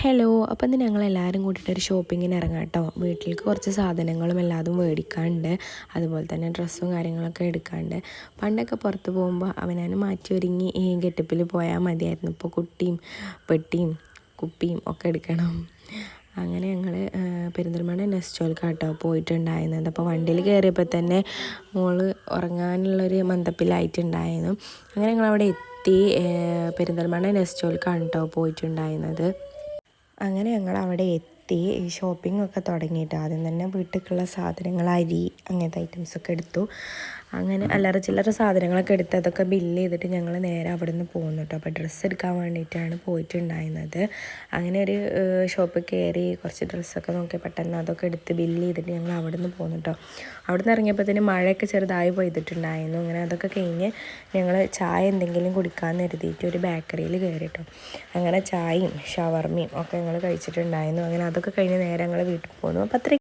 Hello അപ്പം ഇന്ന് ഞങ്ങൾ എല്ലാവരും കൂട്ടിയിട്ട് ഒരു ഷോപ്പിങ്ങിന് ഇറങ്ങാം കേട്ടോ വീട്ടിലേക്ക് കുറച്ച് സാധനങ്ങളും എല്ലാതും മേടിക്കാണ്ട് അതുപോലെ തന്നെ ഡ്രസ്സും കാര്യങ്ങളൊക്കെ എടുക്കാണ്ട് പണ്ടൊക്കെ പുറത്ത് പോകുമ്പോൾ അവനാണ് മാറ്റി ഒരുങ്ങി ഈ ഗെറ്റപ്പിൽ പോയാൽ മതിയായിരുന്നു. ഇപ്പോൾ കുട്ടിയും പെട്ടിയും കുപ്പിയും ഒക്കെ എടുക്കണം. അങ്ങനെ ഞങ്ങൾ പെരിന്തൽമണ്ണ നെസ്റ്റോൽക്കാട്ടോ പോയിട്ടുണ്ടായിരുന്നത്. അപ്പോൾ വണ്ടിയിൽ കയറിയപ്പോൾ തന്നെ മോൾ ഉറങ്ങാനുള്ളൊരു മന്ദപ്പിലായിട്ടുണ്ടായിരുന്നു. അങ്ങനെ ഞങ്ങൾ അവിടെ എത്തി പെരിന്തൽമണ്ണ നെസ്റ്റോൽക്കാണ് കേട്ടോ പോയിട്ടുണ്ടായിരുന്നത്. അങ്ങനെ ഞങ്ങൾ അവിടെ എത്തി ഈ ഷോപ്പിംഗ് ഒക്കെ തുടങ്ങിയിട്ട്. ആദ്യം തന്നെ വീട്ടിലേക്കുള്ള സാധനങ്ങൾ അരി അങ്ങനത്തെ ഐറ്റംസ് ഒക്കെ എടുത്തു. അങ്ങനെ അല്ലറ ചില്ലറ സാധനങ്ങളൊക്കെ എടുത്ത് അതൊക്കെ ബില്ല് ചെയ്തിട്ട് ഞങ്ങൾ നേരെ അവിടെ നിന്ന് പോകുന്നു കേട്ടോ അപ്പോൾ ഡ്രസ്സ് എടുക്കാൻ വേണ്ടിയിട്ടാണ് പോയിട്ടുണ്ടായിരുന്നത്. അങ്ങനെ ഒരു ഷോപ്പ് കയറി കുറച്ച് ഡ്രസ്സൊക്കെ നോക്കി പെട്ടെന്ന് അതൊക്കെ എടുത്ത് ബില്ല് ചെയ്തിട്ട് ഞങ്ങൾ അവിടെ നിന്ന് പോകുന്നു കേട്ടോ അവിടെ നിന്ന് ഇറങ്ങിയപ്പോഴത്തേന് മഴയൊക്കെ ചെറുതായി പെയ്തിട്ടുണ്ടായിരുന്നു. അങ്ങനെ അതൊക്കെ കഴിഞ്ഞ് ഞങ്ങൾ ചായ എന്തെങ്കിലും കുടിക്കാമെന്ന് കരുതിയിട്ട് ഒരു ബേക്കറിയിൽ കയറി കേട്ടോ അങ്ങനെ ചായയും ഷവർമയും ഒക്കെ ഞങ്ങൾ കഴിച്ചിട്ടുണ്ടായിരുന്നു. അങ്ങനെ അതൊക്കെ കഴിഞ്ഞ് നേരെ ഞങ്ങൾ വീട്ടിൽ പോകുന്നു അപ്പോൾ